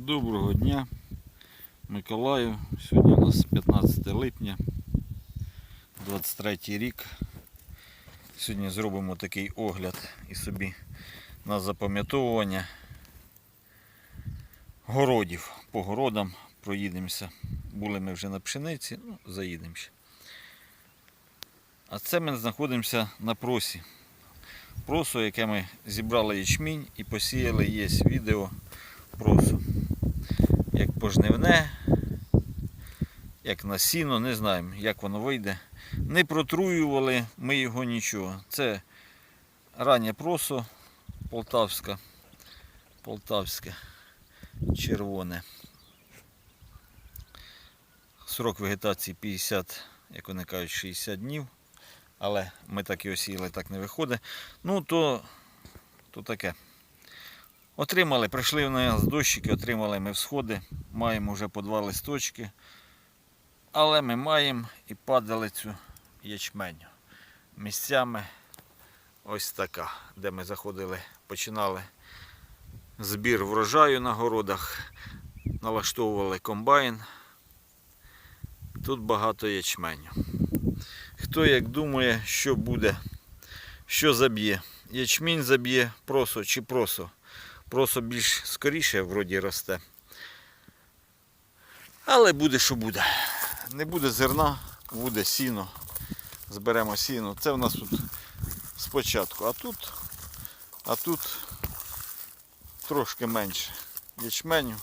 Доброго дня, Миколаю. Сьогодні у нас 15 липня, 23 рік. Сьогодні зробимо такий огляд і собі на запам'ятовування городів. По городам проїдемося. Були ми вже на пшениці, ну, заїдемо ще. А це ми знаходимося на просі. Просо, яке ми зібрали ячмінь і посіяли, є відео просу. Як пожнивне, як на сіно, не знаємо, як воно вийде. Не протруювали ми його нічого. Це раннє просо полтавська, полтавське червоне. Срок вегетації 50, як вони кажуть, 60 днів. Але ми так його сіяли, так не виходить. Ну, то, то таке. Отримали, прийшли в нас дощики, отримали ми всходи, маємо вже по два листочки. Але ми маємо і падалицю ячменю. Місцями ось така, де ми заходили, починали збір врожаю на городах, налаштовували комбайн. Тут багато ячменю. Хто як думає, що буде, що заб'є? Ячмінь заб'є просо чи просо. Просо більш скоріше вроді росте. Але буде, що буде. Не буде зерна, буде сіно. Зберемо сіно. Це в нас тут спочатку. А тут, а тут трошки менше ячменю,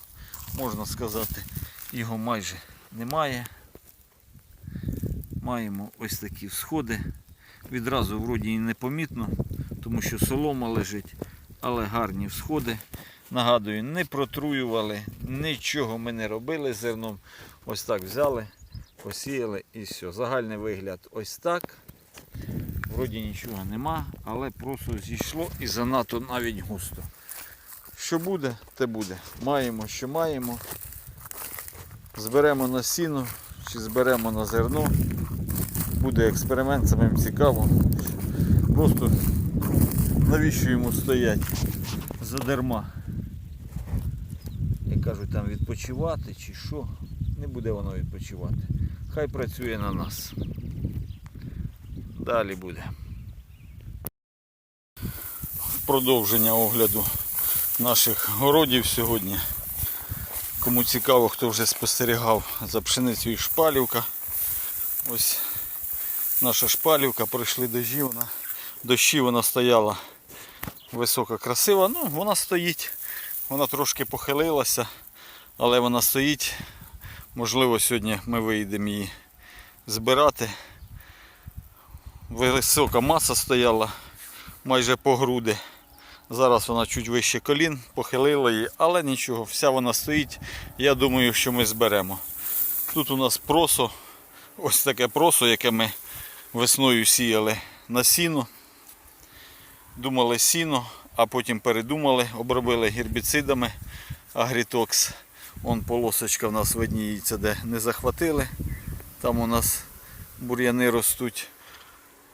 можна сказати, його майже немає. Маємо ось такі всходи. Відразу вроді і непомітно, тому що солома лежить, але гарні всходи. Нагадую, не протруювали, нічого ми не робили з зерном. Ось так взяли, посіяли і все. Загальний вигляд ось так. Вроді нічого нема, але просто зійшло і занадто навіть густо. Що буде, те буде. Маємо, що маємо. Зберемо на сіно чи зберемо на зерно. Буде експеримент, самим цікаво. Просто навіщо йому стоять задарма. Як кажуть, там відпочивати чи що. Не буде воно відпочивати. Хай працює на нас. Далі буде. Продовження огляду наших городів сьогодні. Кому цікаво, хто вже спостерігав за пшеницею шпалівка. Ось наша шпалівка, пройшли дощі, вона, дощі вона стояла висока, красива. Ну, вона стоїть, вона трошки похилилася, але вона стоїть. Можливо, сьогодні ми вийдемо її збирати. Висока маса стояла майже по груди. Зараз вона чуть вище колін, похилила її, але нічого, вся вона стоїть. Я думаю, що ми зберемо. Тут у нас просо, ось таке просо, яке ми весною сіяли на сіно. Думали сіно, а потім передумали, обробили гербіцидами Агрітокс. Вон полосочка в нас видніється, де не захватили. Там у нас бур'яни ростуть.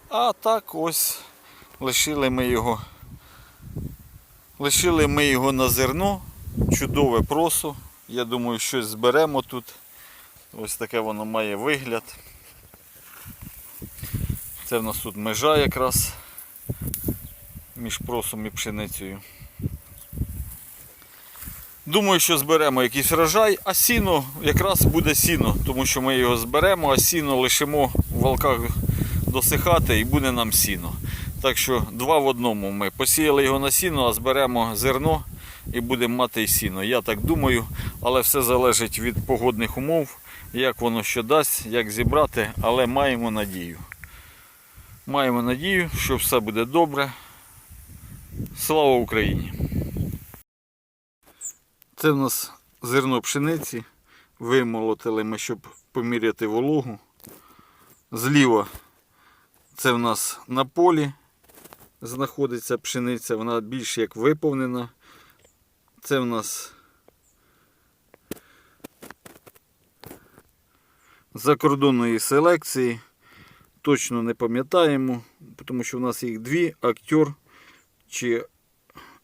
А так ось лишили ми його. Лишили ми його на зерно, чудове просо. Я думаю, щось зберемо тут. Ось таке воно має вигляд. Це в нас тут межа якраз між просом і пшеницею. Думаю, що зберемо якийсь врожай, а сіно якраз буде сіно, тому що ми його зберемо, а сіно лишимо в валках досихати і буде нам сіно. Так що два в одному ми посіяли його на сіно, а зберемо зерно і будемо мати і сіно. Я так думаю, але все залежить від погодних умов, як воно що дасть, як зібрати, але маємо надію. Маємо надію, що все буде добре. Слава Україні! Це в нас зерно пшениці. Вимолотили ми, щоб поміряти вологу. Зліва це в нас на полі знаходиться пшениця, вона більш як виповнена. Це в нас закордонної селекції. Точно не пам'ятаємо, тому що в нас їх дві актер чи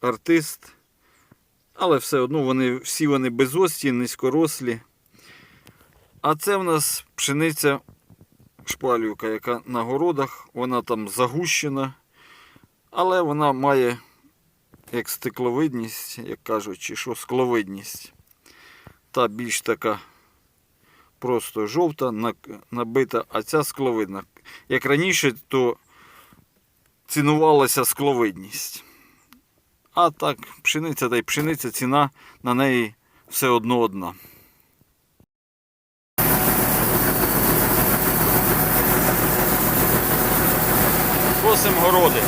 артист Але все одно вони, всі вони безості, низькорослі. А це в нас пшениця шпалюка, яка на городах, вона там загущена, але вона має як стекловидність, як кажуть, чи що скловидність. Та більш така просто жовта, набита, а ця скловидна. Як раніше, то цінувалася скловидність. А так, пшениця та й пшениця, ціна на неї все одно одна. Косим городи.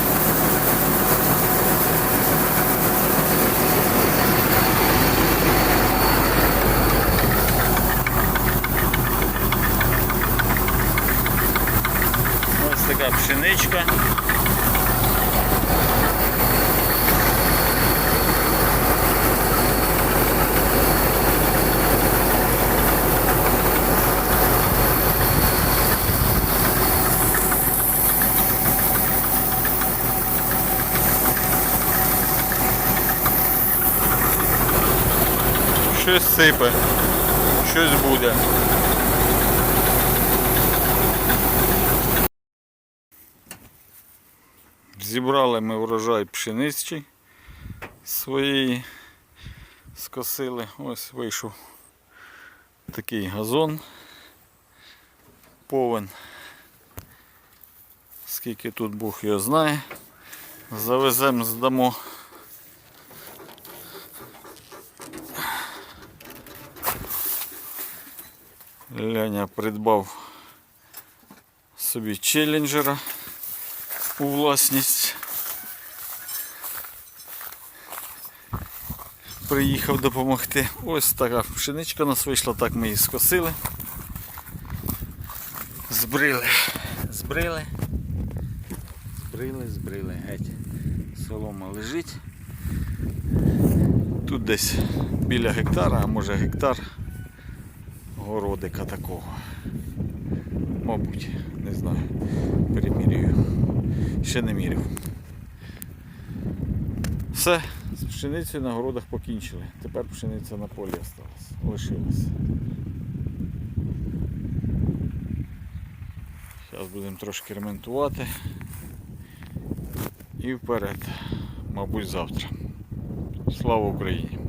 Ось така пшеничка. Щось сипе, щось буде. Зібрали ми врожай пшениці своєї, скосили. Ось вийшов такий газон. Повен. Скільки тут Бог його знає. Завеземо, здамо. Леня придбав собі челленджера у власність. Приїхав допомогти. Ось така пшеничка у нас вийшла, так ми її скосили. Збрили. Збрили. Збрили, збрили. Геть. Солома лежить. Тут десь біля гектара, а може гектар городика такого. Мабуть, не знаю. Перемірюю. Ще не міряв. Все, з пшеницею на городах покінчили. Тепер пшениця на полі осталась. Лишилась. Зараз будемо трошки ремонтувати. І вперед. Мабуть, завтра. Слава Україні!